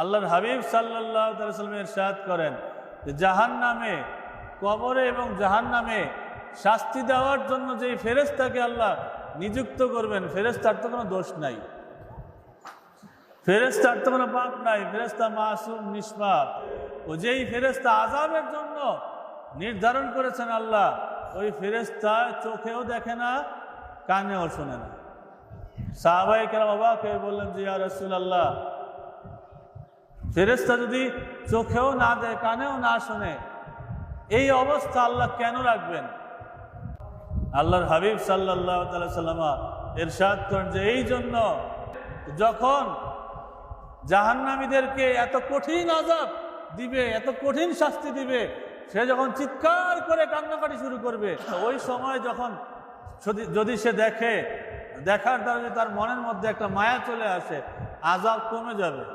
আল্লাহর হাবিব সাল্লাহ সাল্লামের সাদ করেন জাহান নামে কবরে এবং জাহান নামে শাস্তি দেওয়ার জন্য যেই ফেরেস্তাকে আল্লাহ নিযুক্ত করবেন ফেরেস্তার তো কোনো দোষ নাই। ফেরেস্তার তো কোনো পাপ নাই ফেরেস্তা মাসুম, নিষ্পাপ। ও যেই ফেরেস্তা আজাবের জন্য নির্ধারণ করেছেন আল্লাহ, ওই ফেরেস্তা চোখেও দেখে না, কানেও শোনে না। সাহাবাই কেরাম অবাক হয়ে বললেন যে, ইয়া রসুল আল্লাহ ফেরেস্তা যদি চোখেও না দেয়, কানেও না শোনে, এই অবস্থা আল্লাহ কেন রাখবেন? আল্লাহর হাবিব সাল্লাহ সাল্লামা এরশাদ করেন যে, এই জন্য যখন জাহান্নামীদেরকে এত কঠিন আজাব দিবে, এত কঠিন শাস্তি দিবে, সে যখন চিৎকার করে কান্নাকাটি শুরু করবে, ওই সময় যখন যদি- সে দেখে, দেখার দ্বারা তার মনের মধ্যে একটা মায়া চলে আসে আজাব কমে যাবে।